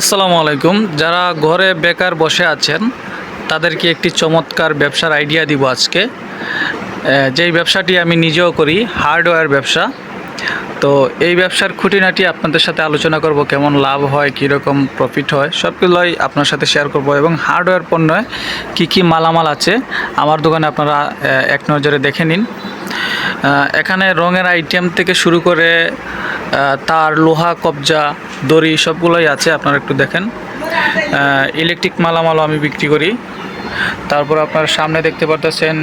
আসসালামু আলাইকুম। যারা ঘরে বেকার বসে আছেন, তাদেরকে একটি চমৎকার ব্যবসার আইডিয়া দিব আজকে। যেই ব্যবসাটি আমি নিজেও করি, হার্ডওয়্যার ব্যবসা। তো এই ব্যবসার খুঁটিনাটি আপনাদের সাথে আলোচনা করব, কেমন লাভ হয়, কীরকম প্রফিট হয়, সবগুলোই আপনার সাথে শেয়ার করব এবং হার্ডওয়্যার পণ্য কী কী মালামাল আছে, আমার দোকানে আপনারা এক নজরে দেখে নিন। এখানে রঙের আইটেম থেকে শুরু করে তার লোহা, কবজা, দড়ি সবগুলোই আছে, আপনারা একটু দেখেন। ইলেকট্রিক মালামালও আমি বিক্রি করি। তারপর আপনার সামনে দেখতে পারতেছেন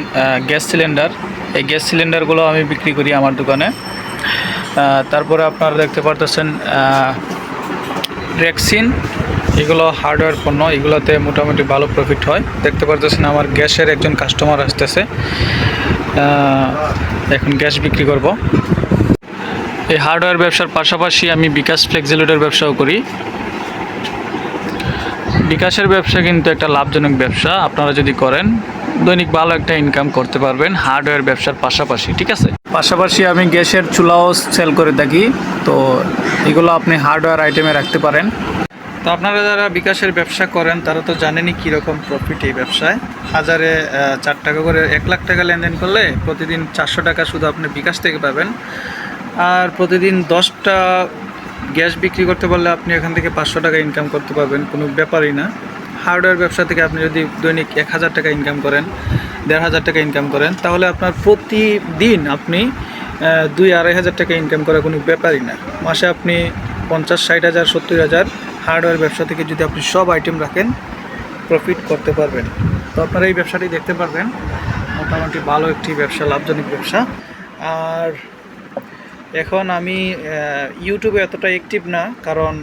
গ্যাস সিলিন্ডার। এই গ্যাস সিলিন্ডারগুলো আমি বিক্রি করি আমার দোকানে। তারপরে আপনারা দেখতে পারতেছেন রেক্সিন এগুলো হার্ডওয়্যার পণ্য, এগুলোতে মোটামুটি ভালো প্রফিট হয়। দেখতে পারতেছেন, আমার গ্যাসের একজন কাস্টমার আসতেছে। এখন গ্যাস বিক্রি করব। এই হার্ডওয়্যার ব্যবসার পাশাপাশি আমি বিকাশ ফ্লেক্সিলিটির ব্যবসাও করি। বিকাশের ব্যবসা কিন্তু একটা লাভজনক ব্যবসা আপনারা যদি করেন দৈনিক ভালো একটা ইনকাম করতে পারবেন হার্ডওয়্যার ব্যবসার পাশাপাশি ঠিক আছে? পাশাপাশি আমি গ্যাসের চুলাও সেল করে থাকি তো এগুলো আপনি হার্ডওয়্যার আইটেমে রাখতে পারেন। তো আপনারা যারা বিকাশের ব্যবসা করেন তারা তো জানেনই কীরকম প্রফিট এই ব্যবসায়। হাজারে চার টাকা করে এক লাখ টাকা লেনদেন করলে প্রতিদিন চারশো টাকা শুধু আপনি বিকাশ থেকে পাবেন। আর প্রতিদিন দশটা গ্যাস বিক্রি করতে পারলে আপনি এখান থেকে পাঁচশো টাকা ইনকাম করতে পারবেন, কোনো ব্যাপারই না। হার্ডওয়্যার ব্যবসা থেকে আপনি যদি দৈনিক এক হাজার টাকা ইনকাম করেন, দেড় হাজার টাকা ইনকাম করেন, তাহলে আপনার প্রতিদিন আপনি দুই আড়াই হাজার টাকা ইনকাম করা কোনো ব্যাপারই না। মাসে আপনি পঞ্চাশ, ষাট হাজার, সত্তর হাজার হার্ডওয়্যার ব্যবসা থেকে যদি আপনি সব আইটেম রাখেন প্রফিট করতে পারবেন। তো আপনারা এই ব্যবসাটি দেখতে পারবেন। মোটামুটি ভালো একটি ব্যবসা, লাভজনক ব্যবসা। আর এখন আমি ইউটিউবে এতটা অ্যাক্টিভ না, কারণ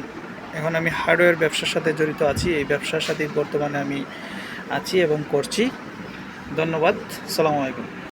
এখন আমি হার্ডওয়্যার ব্যবসার সাথে জড়িত আছি। এই ব্যবসার সাথে বর্তমানে আমি আছি এবং করছি। ধন্যবাদ। সালামু আলাইকুম।